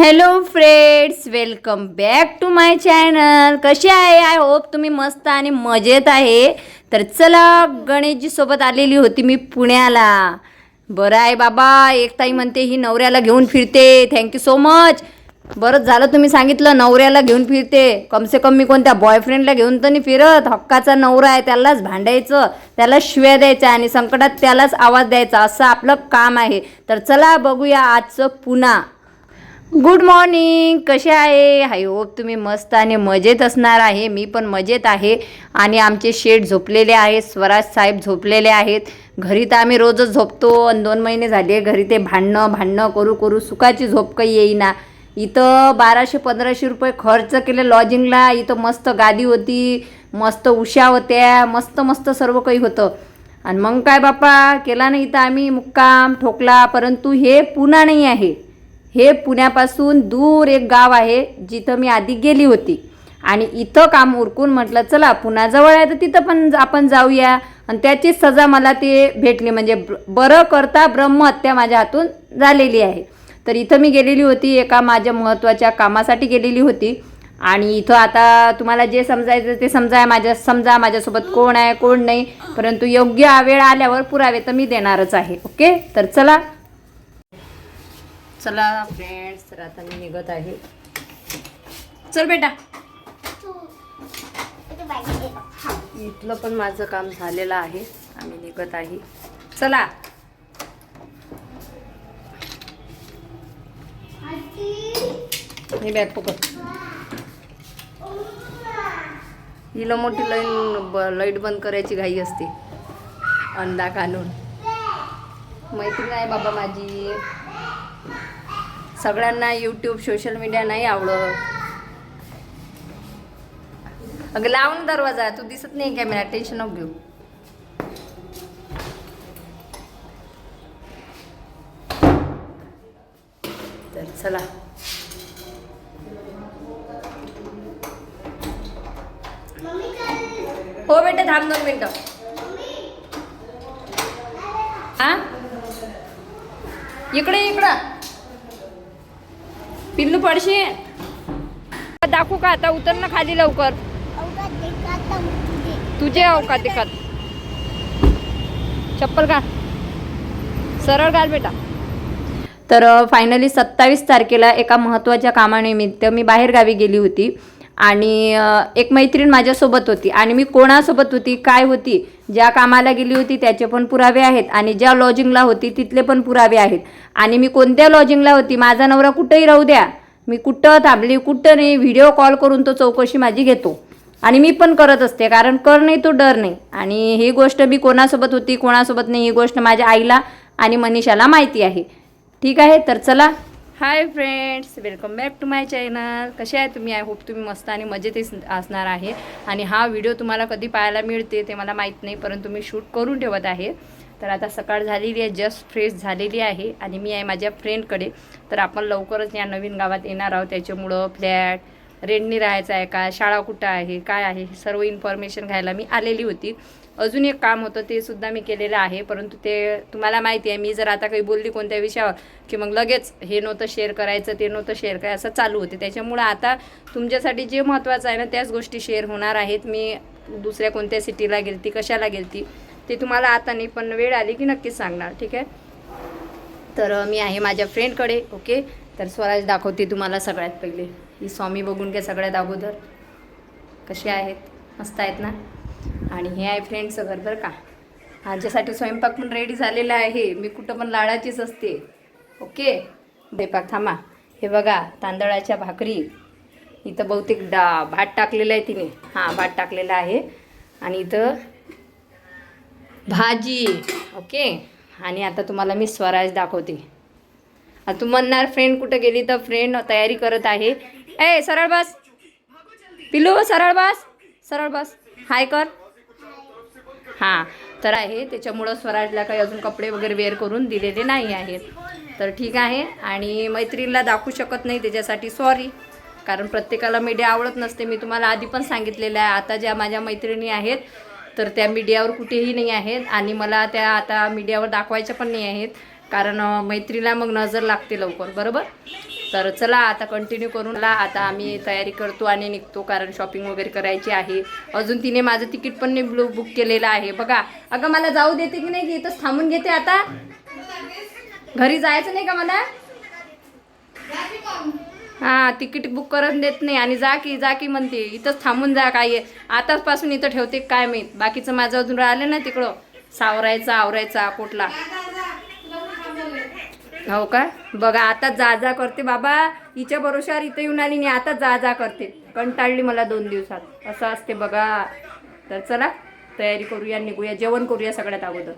Hello friends welcome back to my channel कशी आहे? I hope तुम्ही मस्त आणि मजेत आहे. तर चला गणेशजीसोबत आलेली होती मी पुण्याला. बरं आहे बाबा. एक ताई म्हणते ही नवऱ्याला घेऊन फिरते. थँक्यू सो मच बरंच झालं तुम्ही सांगितलं नवऱ्याला घेऊन फिरते. कमसे कम मी कोणत्या बॉयफ्रेंडला घेऊन तर नाही फिरत. हक्काचा नवरा आहे त्यालाच भांडायचं त्याला शिव्या द्यायच्या आणि संकटात त्यालाच आवाज द्यायचा असं आपलं काम आहे. तर चला बघूया आजचं पुन्हा. गुड मॉर्निंग कसे आहे? आय होप तुम्ही मस्त आणि मजेत असणार आहे. मी पण मजेत आहे. आणि आमचे शेठ झोपलेले आहेत. स्वराज साहेब झोपलेले आहेत. घरी तर आम्ही रोजच झोपतो. आणि दोन महिने झाले घरी ते भांडणं भांडणं करू करू सुखाची झोप काही येईना. इथं बाराशे पंधराशे रुपये खर्च केले लॉजिंगला इथं मस्त गादी होती. मस्त उशा होत्या. मस्त मस्त सर्व काही होतं. आणि मग काय बाप्पा? केला नाही इथं आम्ही मुक्काम ठोकला. परंतु हे पुन्हा नाही आहे. हे पुण्यापासून दूर एक गाव आहे जिथं मी आधी गेली होती. आणि इथं काम उरकून म्हटलं चला पुन्हा जवळ आहे तर तिथं पण आपण जाऊया. आणि त्याची सजा मला ते भेटली. म्हणजे बरं करता ब्रह्महत्या माझ्या हातून झालेली आहे. तर इथं मी गेलेली होती एका माझ्या महत्त्वाच्या कामासाठी गेलेली होती. आणि इथं आता तुम्हाला जे समजायचं ते समजा माझ्या समजा माझ्यासोबत कोण आहे कोण नाही. परंतु योग्य वेळ आल्यावर पुरावे तर मी देणारच आहे. ओके? तर चला चला फ्रेंड्स तर आता मी निघत आहे. चल बेटा. इथलं पण माझं काम झालेलं आहे. आम्ही निघत आहे. चला. हे बॅग पकड. हिला मोठी लाईन ब लाइट बंद करायची घाई असते. अंडा कानून मैत्रीण आहे बाबा माझी. सगळ्यांना यूट्यूब सोशल मीडिया नाही आवडत. अगं लावून दरवाजा. तू दिसत नाही कॅमेरा टेन्शन नको घेऊ. तर चला. हो बेटा थांब दोन मिनटं. हा? इकडे इकडं. पिल्लू पडशी. दाखवू का आता? उतर ना खाली लवकर. तुझे अवकात एकात. चप्पल घाल. सरळ घाल बेटा. तर फायनली सत्तावीस तारखेला एका महत्त्वाच्या कामानिमित्त मी बाहेरगावी गेली होती. आणि एक मैत्रीण माझ्यासोबत होती आणि मी कोणासोबत होती काय होती ज्या कामाला गेली होती त्याचे पण पुरावे आहेत आणि ज्या लॉजिंगला होती तिथले पण पुरावे आहेत. आणि मी कोणत्या लॉजिंगला होती माझा नवरा कुठंही राहू द्या मी कुठं थांबली कुठं नाही व्हिडिओ कॉल करून तो चौकशी माझी घेतो. आणि मी पण करत असते कारण कर नाही तो डर नाही. आणि ही गोष्ट मी कोणासोबत होती कोणासोबत नाही ही गोष्ट माझ्या आईला आणि मनीषाला माहिती आहे. ठीक आहे? तर चला hi friends welcome back to my channel कसे आहे तुम्ही? आय होप तुम्ही मस्त आणि मजेत असणार आहे. आणि हा व्हिडिओ तुम्हाला कधी पाहायला मिळते ते मला माहीत नाही परंतु मी शूट करून ठेवत आहे. तर आता सकाळ झालेली आहे जस्ट फ्रेश झालेली आहे आणि मी आहे माझ्या फ्रेंडकडे तर आपण लवकरच या नवीन गावात येणार आहोत. त्याच्यामुळं फ्लॅट रेंटनी राहायचं आहे का? शाळा कुठं आहे? काय आहे? हे सर्व इन्फॉर्मेशन घ्यायला मी आलेली होती. अजून एक काम होतं ते सुद्धा मी केलेलं आहे. परंतु ते तुम्हाला माहिती आहे मी जर आता काही बोलली कोणत्या विषयावर की मग लगेच हे नव्हतं शेअर करायचं ते नव्हतं शेअर करायचं असं चालू होते. त्याच्यामुळं आता तुमच्यासाठी जे महत्त्वाचं आहे ना त्याच गोष्टी शेअर होणार आहेत. मी दुसऱ्या कोणत्या सिटीला गेलती कशाला गेलती ते तुम्हाला आता नाही पण वेळ आली की नक्कीच सांगणार ठीक आहे? तर मी आहे माझ्या फ्रेंडकडे ओके? तर स्वराज दाखवते तुम्हाला सगळ्यात पहिले. ही स्वामी बघून घ्या सगळ्यात अगोदर. कसे आहेत? मस्त आहेत ना? आणि हे आहे फ्रेंडचं घर बरं का. माझ्यासाठी स्वयंपाक पण रेडी झालेला आहे. मी कुठं पण लाडाचीच असते. ओके स्वयंपाक थांबा. हे बघा तांदळाच्या भाकरी. इथं बहुतेक डा भात टाकलेलं आहे तिने. हां भात टाकलेला आहे. आणि इथं भाजी. ओके आणि आता तुम्हाला मी स्वराज दाखवते. आता तू म्हणणार फ्रेंड कुठं गेली तर फ्रेंड तयारी करत आहे. ए सरळ बस. पिलू सरळ बस. सरळ बस. हाय कर. हां तर आहे. त्याच्यामुळं स्वराजला काही अजून कपडे वगैरे वेअर करून दिलेले नाही आहेत. तर ठीक आहे. आणि मैत्रिणीला दाखवू शकत नाही त्याच्यासाठी सॉरी कारण प्रत्येकाला मीडिया आवडत नसते. मी तुम्हाला आधी पण सांगितलेलं आहे. आता ज्या माझ्या मैत्रिणी आहेत तर त्या मीडियावर कुठेही नाही आहेत. आणि मला त्या आता मीडियावर दाखवायच्या पण नाही आहेत. कारण मैत्रीला मग नजर लागते लवकर. बरोबर? तर चला आता कंटिन्यू करून ला आता आम्ही तयारी करतो आणि निघतो कारण शॉपिंग वगैरे करायची आहे. अजून तिने माझं तिकीट पण ब्लू बुक केलेलं आहे. बघा अगं मला जाऊ देते की नाही इथंच थांबून घेते आता. घरी जायचं नाही का मला? हा तिकीट बुक करत देत नाही. आणि जा की जा की म्हणते. इथंच थांबून जा काय आताचपासून इथं ठेवते काय माहीत. बाकीचं माझं अजून राहिलं ना तिकडं. सावरायचा आवरायचा पोटला. हो का? बघा आता जा जा करते बाबा. हिच्या भरोशावर इथं येऊन आली नाही आता जा जा करते. कंटाळली मला दोन दिवसात. असं असते बघा. तर चला तयारी करूया निघूया जेवण करूया सगळ्यात अगोदर.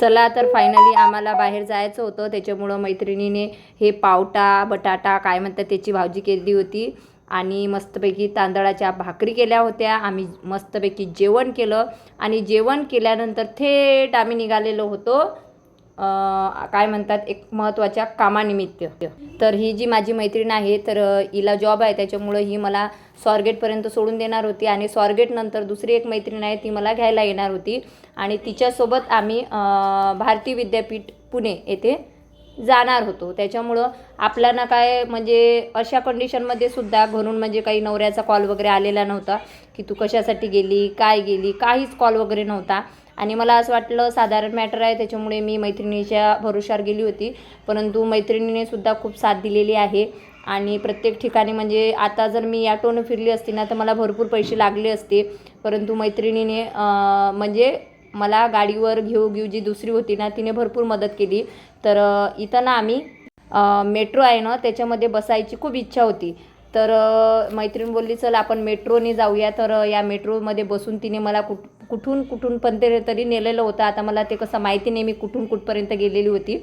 चला तर फायनली आम्हाला बाहेर जायचं होतं. त्याच्यामुळं मैत्रिणीने हे पावटा बटाटा काय म्हणतात त्याची भाजी केली होती. आणि मस्तपैकी तांदळाच्या भाकरी केल्या होत्या. आम्ही मस्तपैकी जेवण केलं. आणि जेवण केल्यानंतर थेट आम्ही निघालेलो होतो. काय म्हणतात एक महत्त्वाच्या कामानिमित्त. तर ही जी माझी मैत्रीण आहे तर हिला जॉब आहे त्याच्यामुळं ही मला स्वारगेटपर्यंत सोडून देणार होती आणि स्वारगेटनंतर दुसरी एक मैत्रीण आहे ती मला घ्यायला येणार होती. आणि तिच्यासोबत आम्ही भारती विद्यापीठ पुणे येथे जाणार होतो. त्याच्यामुळं आपल्याला काय म्हणजे अशा कंडिशनमध्ये सुद्धा घरून म्हणजे काही नवऱ्याचा कॉल वगैरे आलेला नव्हता की तू कशासाठी गेली काय गेली काहीच कॉल वगैरे नव्हता. आणि मला असं वाटलं साधारण मॅटर आहे त्याच्यामुळे मी मैत्रिणीच्या भरोशावर गेली होती. परंतु मैत्रिणीने सुद्धा खूप साथ दिलेली आहे. आणि प्रत्येक ठिकाणी म्हणजे आता जर मी ॲटोनं फिरली असती ना तर मला भरपूर पैसे लागले असते. परंतु मैत्रिणीने म्हणजे मला गाडीवर घेऊ घेऊ जी दुसरी होती ना तिने भरपूर मदत केली. तर इथं ना आम्ही मेट्रो आहे ना त्याच्यामध्ये बसायची खूप इच्छा होती. तर मैत्रीण बोलली चल आपण मेट्रोने जाऊया. तर या मेट्रोमध्ये बसून तिने मला कुठ कुठून कुठून पण ते तरी नेलेलं होतं. आता मला ते कसं माहिती नाही मी कुठून कुठपर्यंत गेलेली होती.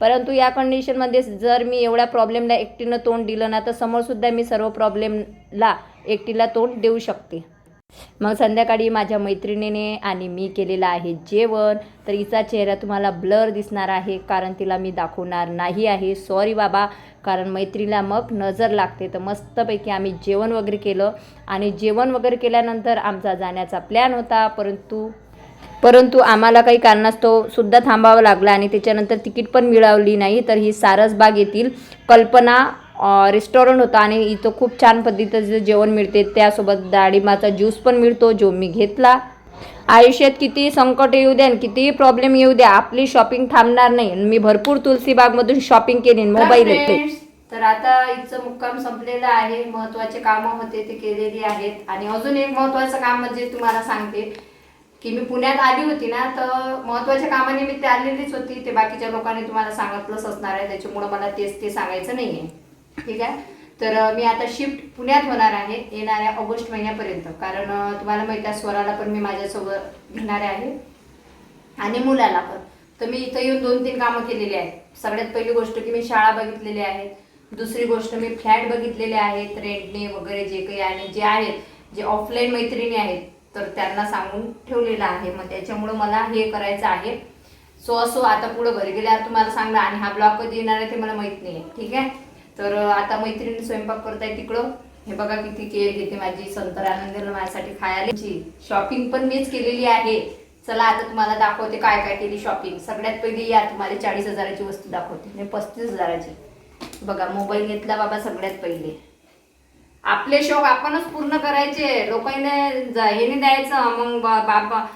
परंतु या कंडिशनमध्ये जर मी एवढ्या प्रॉब्लेमला एकटीनं तोंड दिलं ना तर समोरसुद्धा मी सर्व प्रॉब्लेमला एकटीला तोंड देऊ शकते. मग संध्याकाळी माझ्या मैत्रिणीने आणि मी केलेलं आहे जेवण. तर हिचा चेहरा तुम्हाला ब्लर दिसणार आहे कारण तिला मी दाखवणार नाही आहे. सॉरी बाबा कारण मैत्रीला मग नजर लागते. तर मस्तपैकी आम्ही जेवण वगैरे केलं. आणि जेवण वगैरे केल्यानंतर आमचा जाण्याचा प्लॅन होता. परंतु परंतु आम्हाला काही कारणास्तव सुद्धा थांबावं लागलं आणि त्याच्यानंतर तिकीट पण मिळवली नाही. तर ही सारसबाग येथील कल्पना रेस्टॉरंट होतं आणि इथं खूप छान पद्धतीचं जेवण मिळते त्यासोबत डाळिंबाचा ज्यूस पण मिळतो जो मी घेतला. आयुष्यात किती संकट येऊ द्या आणि कितीही प्रॉब्लेम येऊ द्या आपली शॉपिंग थांबणार नाही. मी भरपूर तुलसीबागमधून शॉपिंग केली मोबाईल येते. तर आता इथचं मुक्काम संपलेलं आहे. महत्त्वाचे कामं होते ते केलेली आहेत. आणि अजून एक महत्वाचं काम म्हणजे तुम्हाला सांगते की मी पुण्यात आली होती ना तर महत्त्वाच्या कामानिमित्त आलेलीच होती. ते बाकीच्या लोकांनी तुम्हाला सांगितलंच असणार आहे. त्याच्यामुळं मला तेच ते सांगायचं नाही आहे ठीक आहे? तर मी आता शिफ्ट पुण्यात होणार आहे येणाऱ्या ऑगस्ट महिन्यापर्यंत. कारण तुम्हाला माहिती आहे स्वराला पण मी माझ्यासोबत घेणार आहे. आणि मुलाला पण. तर मी इथं येऊन दोन तीन कामं केलेली आहेत. सगळ्यात पहिली गोष्ट की मी शाळा बघितलेली आहे. दुसरी गोष्ट मी फ्लॅट बघितलेले आहेत रेंटने वगैरे जे काही आणि जे आहेत जे ऑफलाईन मैत्रिणी आहेत तर त्यांना सांगून ठेवलेलं आहे. मग त्याच्यामुळं मला हे करायचं आहे. सो असो आता पुढं घरी गेल्यावर तुम्हाला सांगणार आणि हा ब्लॉग कधी येणार आहे ते मला माहीत नाही ठीक आहे? तर आता मैत्रिणी स्वयंपाक करताय तिकडं. हे बघा किती केअर घेते माझी संतर आनंदीला माझ्यासाठी खायला शॉपिंग पण मीच केलेली आहे. चला आता तुम्हाला दाखवते काय काय केली शॉपिंग. सगळ्यात पहिली या तुम्हाला चाळीस हजाराची वस्तू दाखवते. मी पस्तीस हजाराची. बघा मोबाईल घेतला बाबा सगळ्यात पहिले. आपले शौक आपणच पूर्ण करायचे. लोकांनी हे नाही द्यायचं. मग बा- बाबा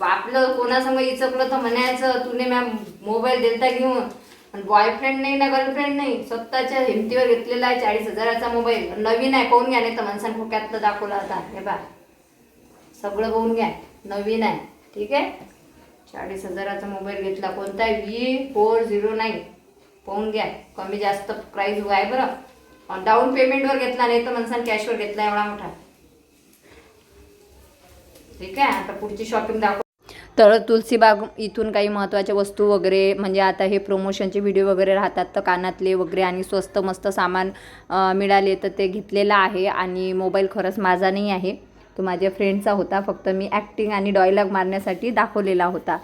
आपलं कोणासंग इचकलं तर म्हणायचं तुने मॅम मोबाईल देता घेऊन. बॉयफ्रेंड नाही ना गर्लफ्रेंड नाही स्वतःच्या हिमतीवर घेतलेला आहे चाळीस हजाराचा मोबाईल नवीन आहे पाहून घ्या नाही तर माणसाने खोक्यात दाखवला होता हे बा सगळं पाहून घ्या. नवीन आहे. ठीक आहे? चाळीस हजाराचा मोबाईल घेतला. कोणता आहे व्ही फोर झिरो नाईन पाहून घ्या. कमी जास्त प्राईज आहे बरं. डाऊन पेमेंटवर घेतला नाही तर माणसाने कॅशवर घेतला एवढा मोठा. ठीक आहे? आता पुढची शॉपिंग दाखव तर तुलसीबाग इथून काही महत्त्वाच्या वस्तू वगैरे म्हणजे आता हे प्रमोशनचे व्हिडिओ वगैरे राहतात तर कानातले वगैरे आणि स्वस्त मस्त सामान मिळाले तर ते घेतलेलं आहे आणि मोबाईल खरंच माझा नाही आहे. तो माझ्या फ्रेंडचा होता फक्त मी ॲक्टिंग आणि डॉयलॉग मारण्यासाठी दाखवलेला होता.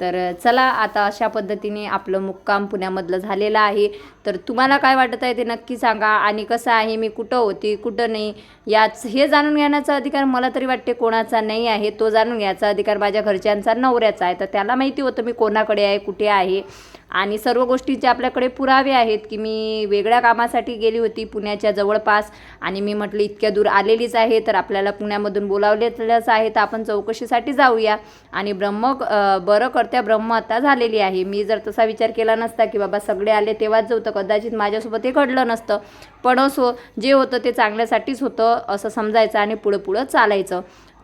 तर चला आता अशा पद्धतीने आपलं मुक्काम पुण्यामधलं झालेलं आहे. तर तुम्हाला काय वाटत आहे ते नक्की सांगा. आणि कसं आहे मी कुठं होती कुठं नाही याच हे जाणून घेण्याचा अधिकार मला तरी वाटते कोणाचा नाही आहे. तो जाणून घ्यायचा अधिकार माझ्या घरच्यांचा नवऱ्याचा आहे. तर त्याला माहिती होतं मी कोणाकडे आहे कुठे आहे. आणि सर्व गोष्टींचे आपल्याकडे पुरावे आहेत की मी वेगळ्या कामासाठी गेली होती पुण्याच्या जवळपास आणि मी म्हटलं इतक्या दूर आलेलीच आहे तर आपल्याला पुण्यामधून बोलावलेलंच आहे तर आपण चौकशीसाठी जाऊया. आणि ब्रह्म बरं करत्या ब्रह्म आता झालेली आहे. मी जर तसा विचार केला नसता की बाबा सगळे आले तेव्हाच जाऊ तर कदाचित माझ्यासोबत हे घडलं नसतं. पण असो जे होतं ते चांगल्यासाठीच होतं. असं समजायचं आणि पुढं पुढं चालायचं.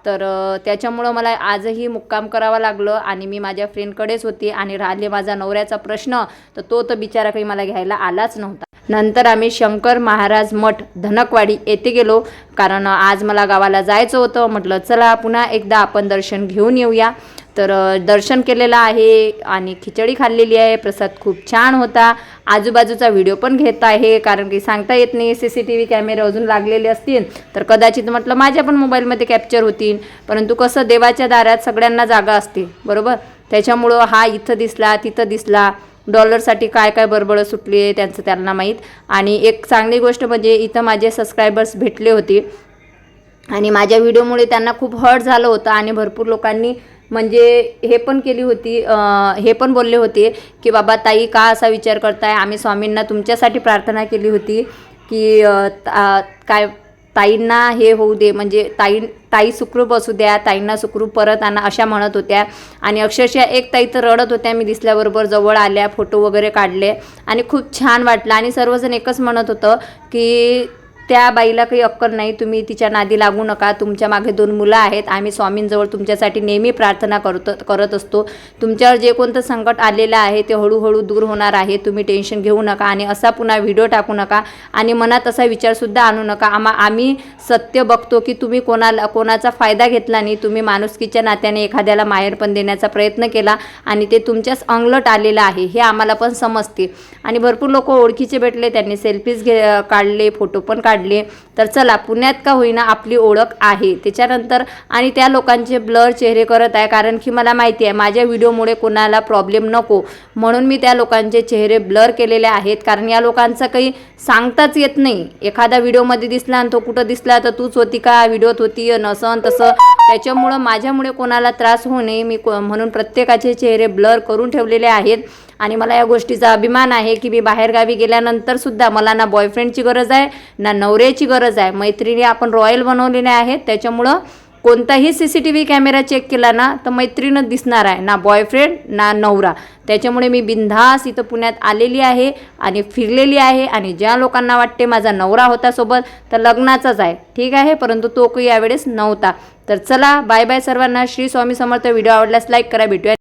तर त्याच्यामुळं मला आजही मुक्काम करावं लागलं आणि मी माझ्या फ्रेंडकडेच होती आणि राहिले माझा नवऱ्याचा प्रश्न तर तो तर बिचारा काही मला घ्यायला आलाच नव्हता. नंतर आम्ही शंकर महाराज मठ धनकवाडी येथे गेलो कारण आज मला गावाला जायचं होतं. म्हटलं चला पुन्हा एकदा आपण दर्शन घेऊन येऊया. तर दर्शन केलेलं आहे आणि खिचडी खाल्लेली आहे. प्रसाद खूप छान होता. आजूबाजूचा व्हिडिओ पण घेत आहे कारण की सांगता येत नाही सी सी टी व्ही कॅमेरे अजून लागलेले असतील तर कदाचित म्हटलं माझ्या पण मोबाईलमध्ये कॅप्चर होतील परंतु कसं देवाच्या दारात सगळ्यांना जागा असते बरोबर? त्याच्यामुळं हा इथं दिसला तिथं दिसला डॉलरसाठी काय काय बरबळं सुटली आहे त्यांचं त्यांना माहीत. आणि एक चांगली गोष्ट म्हणजे इथं माझे सबस्क्रायबर्स भेटले होते. आणि माझ्या व्हिडिओमुळे त्यांना खूप हर्ट झालं होतं आणि भरपूर लोकांनी म्हणजे हे पण केली होती हे पण बोलले होते की बाबा ताई का असा विचार करताय? आम्ही स्वामींना तुमच्यासाठी प्रार्थना केली होती की ता- काय ताईंना हे होऊ दे म्हणजे ताई ताई सुखरूप असू द्या ताईंना सुखरूप परत आणा अशा म्हणत होत्या. आणि अक्षरशः एक ताई तर रडत होत्या मी दिसल्याबरोबर जवळ आल्या फोटो वगैरे काढले. आणि खूप छान वाटलं. आणि सर्वजण एकच म्हणत होतं की त्या बाईला काही अक्कल नाही तुम्ही तिच्या नादी लागू नका तुमच्या मागे दोन मुलं आहेत आम्ही स्वामींजवळ तुमच्यासाठी नेहमी प्रार्थना करतो करत असतो. तुमच्यावर जे कोणतं संकट आलेलं आहे ते हळूहळू दूर होणार आहे तुम्ही टेन्शन घेऊ नका आणि असा पुन्हा व्हिडिओ टाकू नका आणि मनात असा विचारसुद्धा आणू नका. आम्हा आम्ही सत्य बघतो की तुम्ही कोणाला कोणाचा फायदा घेतला नाही तुम्ही माणुसकीच्या नात्याने एखाद्याला माहेर पण देण्याचा प्रयत्न केला आणि ते तुमच्याच अंगलट आलेलं आहे हे आम्हाला पण समजते. आणि भरपूर लोक ओळखीचे भेटले त्यांनी सेल्फीज घे काढले फोटो पण काढले. तर चला पुण्यात का होईना आपली ओळख आहे. त्याच्यानंतर आणि त्या लोकांचे ब्लर चेहरे करत आहे कारण की मला माहिती आहे माझ्या व्हिडिओमुळे कोणाला प्रॉब्लेम नको. म्हणून मी त्या लोकांचे चेहरे ब्लर केलेले आहेत कारण या लोकांचं काही सांगताच येत नाही. एखादा व्हिडिओमध्ये दिसला आणि तो कुठं दिसला तर तूच होती का? व्हिडिओत होती नसन तसं. त्याच्यामुळं माझ्यामुळे कोणाला त्रास होऊ नये. मी म्हणून प्रत्येकाचे चेहरे ब्लर करून ठेवलेले आहेत. आणि मला या गोष्टीचा अभिमान आहे की मी बाहेरगावी गेल्यानंतरसुद्धा मला ना बॉयफ्रेंडची गरज आहे ना नवऱ्याची गरज आहे. मैत्रिणी आपण रॉयल बनवलेल्या आहेत त्याच्यामुळं कोणताही C C T V camera check केला ना तर मैत्रीणच दिसणार आहे. ना बॉयफ्रेंड ना नवरा. त्याच्यामुळे मी बिनधास इथं पुण्यात आलेली आहे आणि फिरलेली आहे आणि ज्या लोकांना वाटते माझा नवरा होता सोबत तर लग्नाचाच आहे. ठीक आहे? परंतु तो काही यावेळेस नव्हता. तर चला बाय बाय सर्वांना. श्री स्वामी समर्थ. व्हिडिओ आवडल्यास लाईक करा. भेटूया